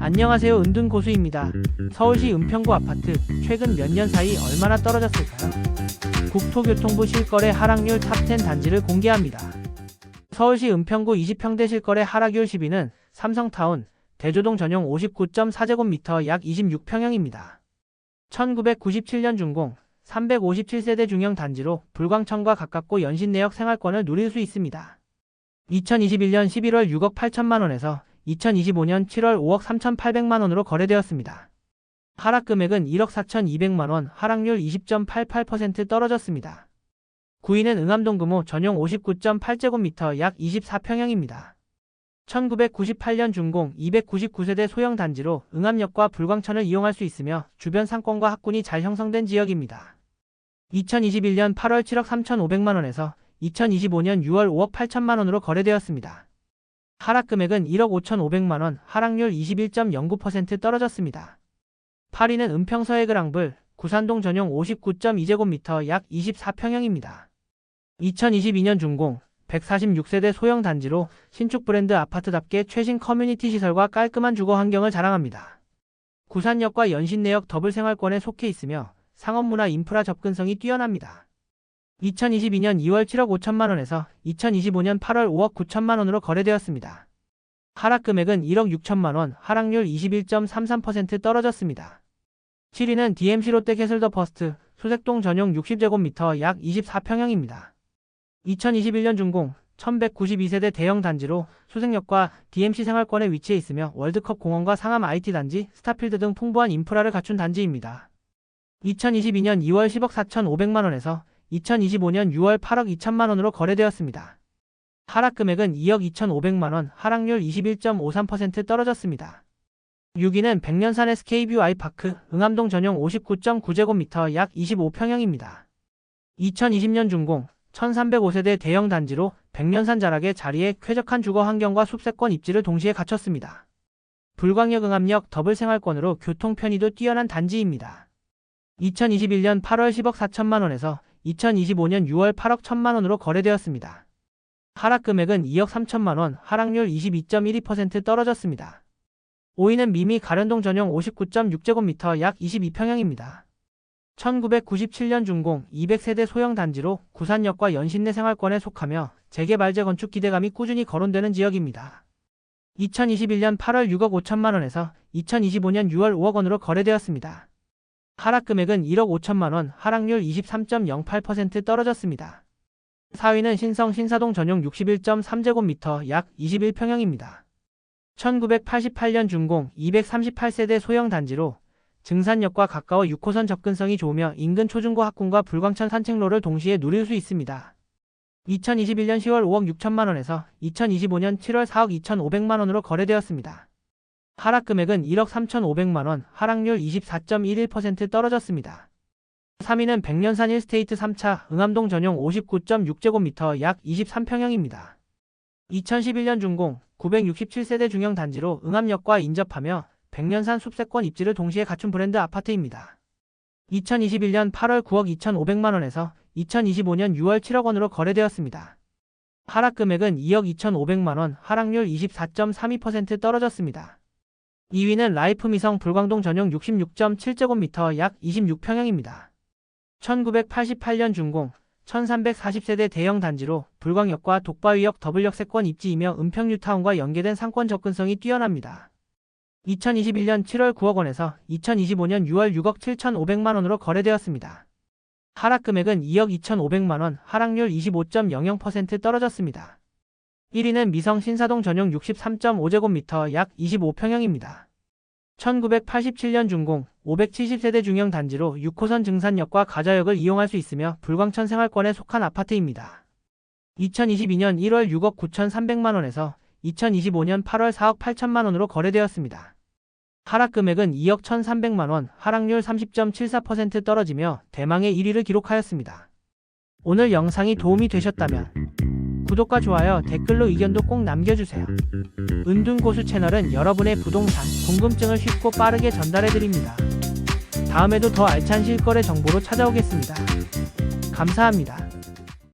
안녕하세요 은둔 고수입니다. 서울시 은평구 아파트 최근 몇 년 사이 얼마나 떨어졌을까요? 국토교통부 실거래 하락률 탑10 단지를 공개합니다. 서울시 은평구 20평대 실거래 하락률 10위는 삼성타운 대조동 전용 59.4제곱미터 약 26평형입니다. 1997년 준공 357세대 중형 단지로 불광천과 가깝고 연신내역 생활권을 누릴 수 있습니다. 2021년 11월 6억 8천만 원에서 2025년 7월 5억 3,800만 원으로 거래되었습니다. 하락 금액은 1억 4,200만 원, 하락률 20.88% 떨어졌습니다. 9위는 응암동 금호 전용 59.8제곱미터 약 24평형입니다. 1998년 준공 299세대 소형 단지로 응암역과 불광천을 이용할 수 있으며 주변 상권과 학군이 잘 형성된 지역입니다. 2021년 8월 7억 3,500만 원에서 2025년 6월 5억 8천만 원으로 거래되었습니다. 하락 금액은 1억 5,500만 원, 하락률 21.09% 떨어졌습니다. 8위는 은평서의 그랑블, 구산동 전용 59.2제곱미터 약 24평형입니다. 2022년 준공, 146세대 소형 단지로 신축 브랜드 아파트답게 최신 커뮤니티 시설과 깔끔한 주거 환경을 자랑합니다. 구산역과 연신내역 더블 생활권에 속해 있으며 상업문화 인프라 접근성이 뛰어납니다. 2022년 2월 7억 5천만 원에서 2025년 8월 5억 9천만 원으로 거래되었습니다. 하락 금액은 1억 6천만 원, 하락률 21.33% 떨어졌습니다. 7위는 DMC 롯데 캐슬더 퍼스트, 소색동 전용 60제곱미터 약 24평형입니다. 2021년 준공, 1192세대 대형 단지로 수색역과 DMC 생활권에 위치해 있으며 월드컵 공원과 상암 IT 단지, 스타필드 등 풍부한 인프라를 갖춘 단지입니다. 2022년 2월 10억 4,500만 원에서 2025년 6월 8억 2천만 원으로 거래되었습니다. 하락 금액은 2억 2,500만 원, 하락률 21.53% 떨어졌습니다. 6위는 백년산 SK뷰 아이파크, 응암동 전용 59.9제곱미터 약 25평형입니다. 2020년 준공, 1305세대 대형 단지로 백년산 자락의 자리에 쾌적한 주거 환경과 숲세권 입지를 동시에 갖췄습니다. 불광역 응암역 더블 생활권으로 교통 편의도 뛰어난 단지입니다. 2021년 8월 10억 4천만 원에서 2025년 6월 8억 1천만 원으로 거래되었습니다. 하락 금액은 2억 3천만 원, 하락률 22.12% 떨어졌습니다. 5위는 미미 가련동 전용 59.6제곱미터 약 22평형입니다. 1997년 준공 200세대 소형 단지로 구산역과 연신내 생활권에 속하며 재개발 재건축 기대감이 꾸준히 거론되는 지역입니다. 2021년 8월 6억 5천만 원에서 2025년 6월 5억 원으로 거래되었습니다. 하락 금액은 1억 5천만 원, 하락률 23.08% 떨어졌습니다. 4위는 신성 신사동 전용 61.3제곱미터 약 21평형입니다. 1988년 준공 238세대 소형 단지로 증산역과 가까워 6호선 접근성이 좋으며 인근 초중고 학군과 불광천 산책로를 동시에 누릴 수 있습니다. 2021년 10월 5억 6천만 원에서 2025년 7월 4억 2,500만 원으로 거래되었습니다. 하락 금액은 1억 3,500만 원, 하락률 24.11% 떨어졌습니다. 3위는 백년산 1스테이트 3차 응암동 전용 59.6제곱미터 약 23평형입니다. 2011년 준공 967세대 중형 단지로 응암역과 인접하며 백년산 숲세권 입지를 동시에 갖춘 브랜드 아파트입니다. 2021년 8월 9억 2,500만 원에서 2025년 6월 7억 원으로 거래되었습니다. 하락 금액은 2억 2,500만 원, 하락률 24.32% 떨어졌습니다. 2위는 라이프 미성 불광동 전용 66.7제곱미터 약 26평형입니다. 1988년 준공, 1340세대 대형 단지로 불광역과 독바위역 더블역 세권 입지이며 은평뉴타운과 연계된 상권 접근성이 뛰어납니다. 2021년 7월 9억 원에서 2025년 6월 6억 7,500만 원으로 거래되었습니다. 하락 금액은 2억 2,500만 원, 하락률 25.00% 떨어졌습니다. 1위는 미성 신사동 전용 63.5제곱미터 약 25평형입니다. 1987년 준공 570세대 중형 단지로 6호선 증산역과 가자역을 이용할 수 있으며 불광천 생활권에 속한 아파트입니다. 2022년 1월 6억 9,300만 원에서 2025년 8월 4억 8천만 원으로 거래되었습니다. 하락 금액은 2억 1,300만 원, 하락률 30.74% 떨어지며 대망의 1위를 기록하였습니다. 오늘 영상이 도움이 되셨다면 구독과 좋아요, 댓글로 의견도 꼭 남겨주세요. 은둔고수 채널은 여러분의 부동산 궁금증을 쉽고 빠르게 전달해드립니다. 다음에도 더 알찬 실거래 정보로 찾아오겠습니다. 감사합니다.